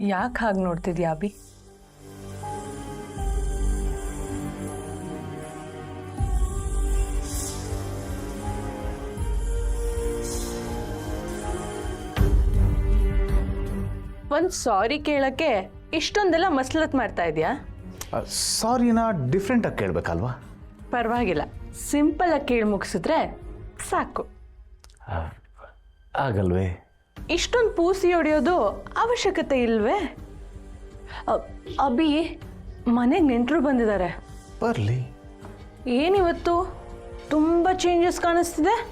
ಯಾಕೆ ಹಾಗೆ ನೋಡ್ತಿದ್ಯಾ ಅಭಿ? ಒಂದು ಸಾರಿ ಕೇಳಕ್ಕೆ ಇಷ್ಟೊಂದೆಲ್ಲ ಮಸಲತ್ ಮಾಡ್ತಾ ಇದೆಯಾ? ಸಾರಿನ ಡಿಫ್ರೆಂಟಾಗಿ ಕೇಳ್ಬೇಕಲ್ವಾ? ಪರವಾಗಿಲ್ಲ. ಸಿಂಪಲ್ ಆಗಿ ಕೇಳಿ ಮುಗಿಸಿದ್ರೆ ಸಾಕು. ಆಗಲ್ವೇ? ಇಷ್ಟೊಂದು ಪೂಸಿ ಹೊಡೆಯೋದು ಅವಶ್ಯಕತೆ ಇಲ್ವೇ? ಅ- ಅಭಿ ಮನೆಗೆ ನೆಂಟರು ಬಂದಿದ್ದಾರೆ ಬರಲಿ. ಏನಿವತ್ತು? ತುಂಬ ಚೇಂಜಸ್ ಕಾಣಿಸ್ತಿದೆ.